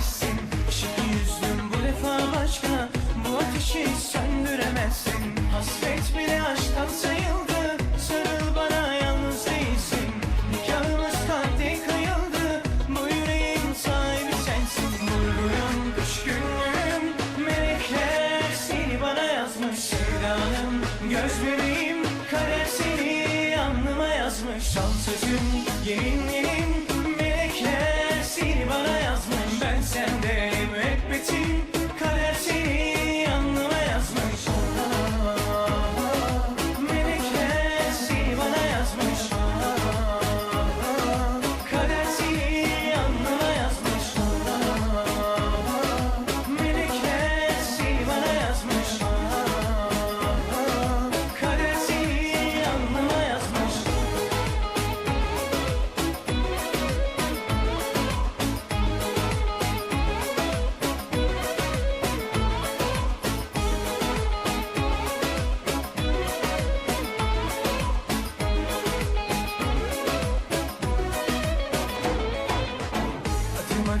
döndüremezsin Işık yüzlüm bu defa başka. Bu ateşi söndüremezsin. Hasret bile aşktan sayıldı. Sarıl bana yalnız değilsin. Nikahımız kalpte kayıldı. Bu yüreğin sahibi sensin. Vurguyum, düşkünlüğüm Melekler seni bana yazmış. Sevdanım, göz bebeğim Kader seni alnıma yazmış. Son sözüm,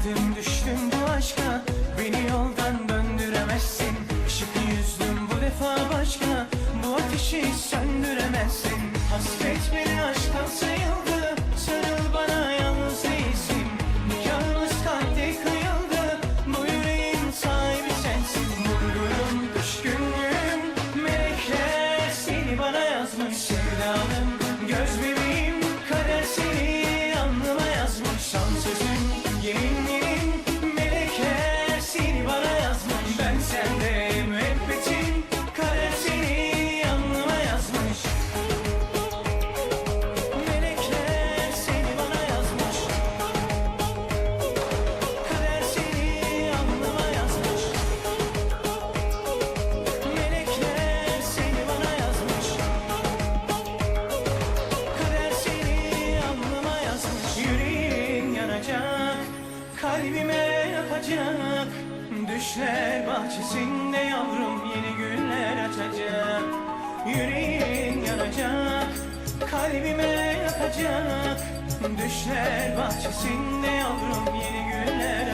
Adım düştüm bu aşka. Beni yoldan döndüremezsin. Işık yüzlüm bu defa başka. Bu ateşi söndüremezsin. Hasret beni aşktan sayıldı. Sarıl bana yalnız değilsin. Nikahımız kalpte kıyıldı. Bu yüreğin sahibi sensin. Vurgunum, düşkünlüğüm Melekler seni bana yazmış. Sevdanım, göz bebeğim Kader seni alnıma yazmış. Son sözüm, yapacak? Düşler bahçesinde yavrum Yeni güller açacak. Yüreğin yanacak Kalbime yapacak Düşler bahçesinde yavrum Yeni güller açacak